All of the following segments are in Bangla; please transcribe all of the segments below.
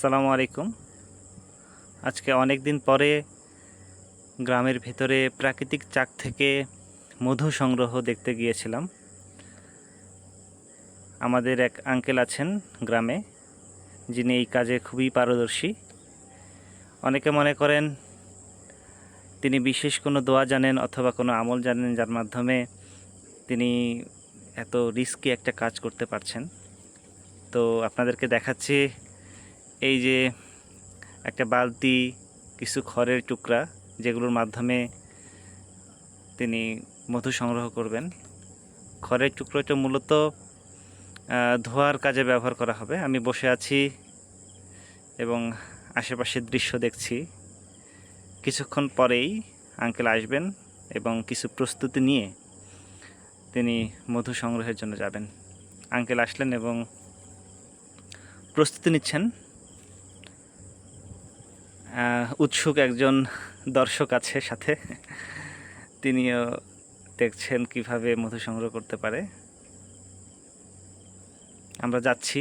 আসসালামু আলাইকুম। আজকে অনেক দিন পরে গ্রামের ভেতরে প্রাকৃতিক চাক থেকে মধু সংগ্রহ দেখতে গিয়েছিলাম। আমাদের এক আঙ্কেল আছেন গ্রামে, যিনি এই কাজে খুবই পারদর্শী। অনেকে মনে করেন তিনি বিশেষ কোনো দোয়া জানেন অথবা কোনো আমল জানেন যার মাধ্যমে তিনি এত রিস্কি একটা কাজ করতে পারছেন। তো আপনাদেরকে দেখাচ্ছি এই যে একটা বালতি, কিছু খড়ের টুকরা, যেগুলোর মাধ্যমে তিনি মধু সংগ্রহ করবেন। খড়ের টুকরোটা মূলত ধোয়ার কাজে ব্যবহার করা হবে। আমি বসে আছি এবং আশেপাশের দৃশ্য দেখছি। কিছুক্ষণ পরেই আঙ্কেল আসবেন এবং কিছু প্রস্তুতি নিয়ে তিনি মধু সংগ্রহের জন্য যাবেন। আঙ্কেল আসলেন এবং প্রস্তুতি নিচ্ছেন। উৎসুক একজন দর্শক আছে সাথে। তিনিও দেখছেন কীভাবে মধু সংগ্রহ করতে পারে। আমরা যাচ্ছি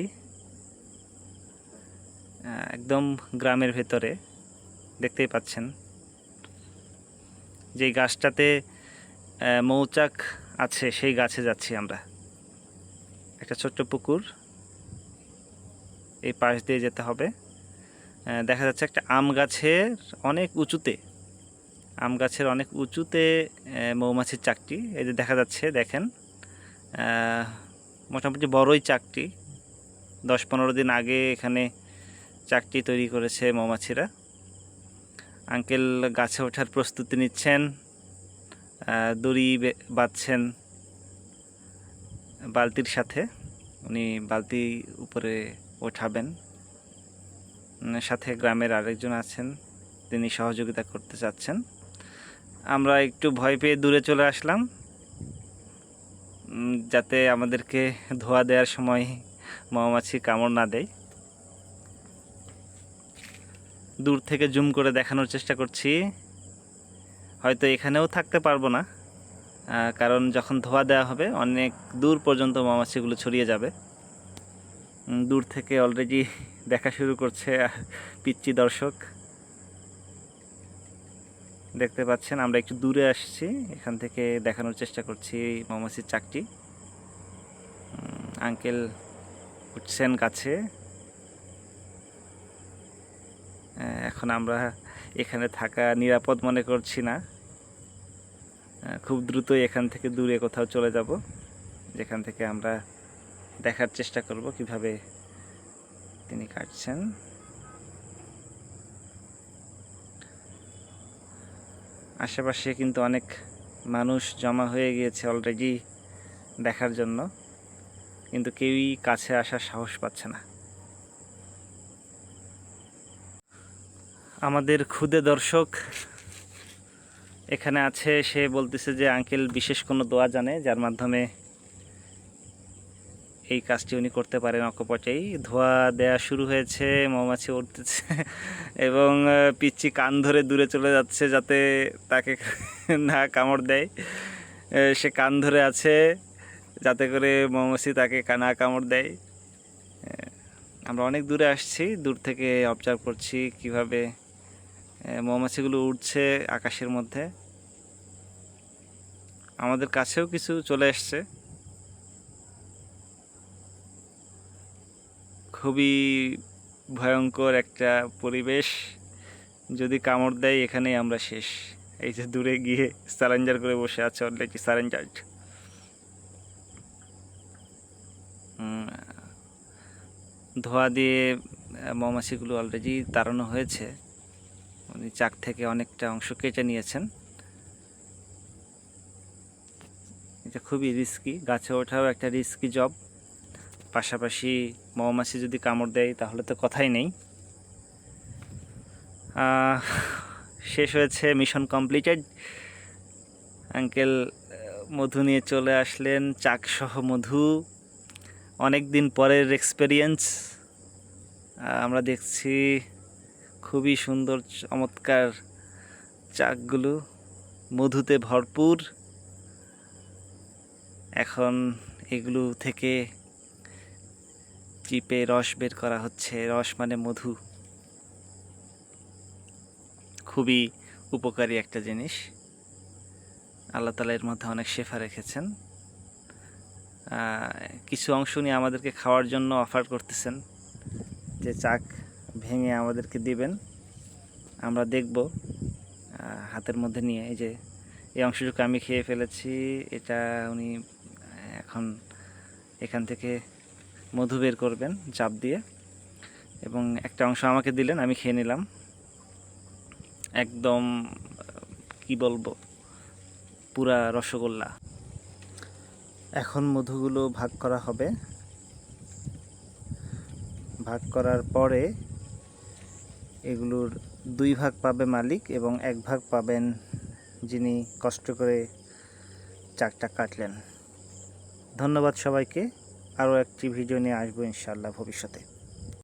একদম গ্রামের ভেতরে, দেখতেই পাচ্ছেন। যেই গাছটাতে মৌচাক আছে, সেই গাছে যাচ্ছি আমরা। একটা ছোট্ট পুকুর, এই পাশ দিয়ে যেতে হবে। দেখা যাচ্ছে একটা আম গাছের অনেক উঁচুতে, আম গাছের অনেক উঁচুতে মৌমাছির চাকটি। এই যে দেখা যাচ্ছে, দেখেন মোটামুটি বড়ই চাকটি। দশ পনেরো দিন আগে এখানে চাকটি তৈরি করেছে মৌমাছিরা। আঙ্কেল গাছে ওঠার প্রস্তুতি নিচ্ছেন দড়ি বাঁধছেন বালতির সাথে। উনি বালতি উপরে ওঠাবেন। সাথে গ্রামের আরেকজন আছেন, তিনি সহযোগিতা করতে চাচ্ছেন। আমরা একটু ভয় পেয়ে দূরে চলে আসলাম যাতে আমাদেরকে ধোয়া দেওয়ার সময় মৌমাছি কামড় না দেয়। দূর থেকে জুম করে দেখানোর চেষ্টা করছি। হয়তো এখানেও থাকতে পারব না কারণ যখন ধোয়া দেওয়া হবে, অনেক দূর পর্যন্ত মৌমাছিগুলো ছড়িয়ে যাবে। দূর থেকে অলরেডি দেখা শুরু করছে পিচ্চি দর্শক। দেখতে পাচ্ছেন আমরা একটু দূরে আসছি। এখান থেকে দেখানোর চেষ্টা করছি মৌমাছির চাকটি। আঙ্কেল উঠছেন আহ, এখন আমরা এখানে থাকা নিরাপদ মনে করছি না। খুব দ্রুতই এখান থেকে দূরে কোথাও চলে যাব যেখান থেকে আমরা দেখার চেষ্টা করব কীভাবে কাটছেন। আশেপাশে কিন্তু অনেক মানুষ জমা হয়ে গিয়েছে অলরেডি দেখার জন্য। কিন্তু কেউই কাছে আসার সাহস পাচ্ছে না। আমাদের ক্ষুদে দর্শক এখানে আছে, সে বলতেছে যে আঙ্কেল বিশেষ কোনো দোয়া জানে, যার মাধ্যমে এই কাজটি উনি করতে পারেন অকপটেই। ধোয়া দেয়া শুরু হয়েছে, মৌমাছি উঠতেছে এবং পিচ্ছি কান ধরে দূরে চলে যাচ্ছে যাতে তাকে না কামড় দেয়। সে কান ধরে আছে যাতে করে মৌমাছি তাকে না কামড় দেয়। আমরা অনেক দূরে আসছি, দূর থেকে অবজার্ভ করছি কীভাবে মৌমাছিগুলো উঠছে আকাশের মধ্যে। আমাদের কাছেও কিছু চলে আসছে খুবই ভয়ঙ্কর একটা পরিবেশ। যদি কামড় দেয়, এখানেই আমরা শেষ। এই যে দূরে গিয়ে স্যালেঞ্জার করে বসে আছে অলরেডি সারেঞ্জার্ড ধোয়া দিয়ে মৌমাছিগুলো অলরেডি তাড়ানো হয়েছে। উনি চাক থেকে অনেকটা অংশ কেটে নিয়েছেন। এটা খুবই রিস্কি গাছে ওঠাও একটা রিস্কি জব পাশাপাশি মৌমাছি যদি কামড় দেয়, তাহলে তো কথাই নেই। শেষ হয়েছে মিশন কমপ্লিটেড। আঙ্কেল মধু নিয়ে চলে আসলেন, চাকসহ মধু। অনেক দিন পরের এক্সপেরিয়েন্স আমরা দেখছি খুবই সুন্দর, চমৎকার চাকগুলো, মধুতে ভরপুর। এখন এগুলো থেকে চিপে রস বের করা হচ্ছে। রস মানে মধু। খুবই উপকারী একটা জিনিস। আল্লাহ তালা এর মধ্যে অনেক শেফা রেখেছেন। কিছু অংশ নিয়ে আমাদেরকে খাওয়ার জন্য অফার করতেছেন যে চাক ভেঙে আমাদেরকে দিবেন। আমরা দেখব হাতের মধ্যে নিয়ে। এই যে, এই অংশটুকু আমি খেয়ে ফেলেছি। এটা উনি এখন এখান থেকে মধু বের করবেন চাপ দিয়ে। এবং একটা অংশ আমাকে দিলেন, আমি খেয়ে নিলাম। একদম, কি বলব, পুরা রসগোল্লা। এখন মধুগুলো ভাগ করা হবে। ভাগ করার পরে এগুলোর দুই ভাগ পাবে মালিক এবং এক ভাগ পাবেন যিনি কষ্ট করে চাকটা কাটলেন। ধন্যবাদ সবাইকে। আরও একটি ভিডিও নিয়ে আসব ইনশাল্লাহ ভবিষ্যতে।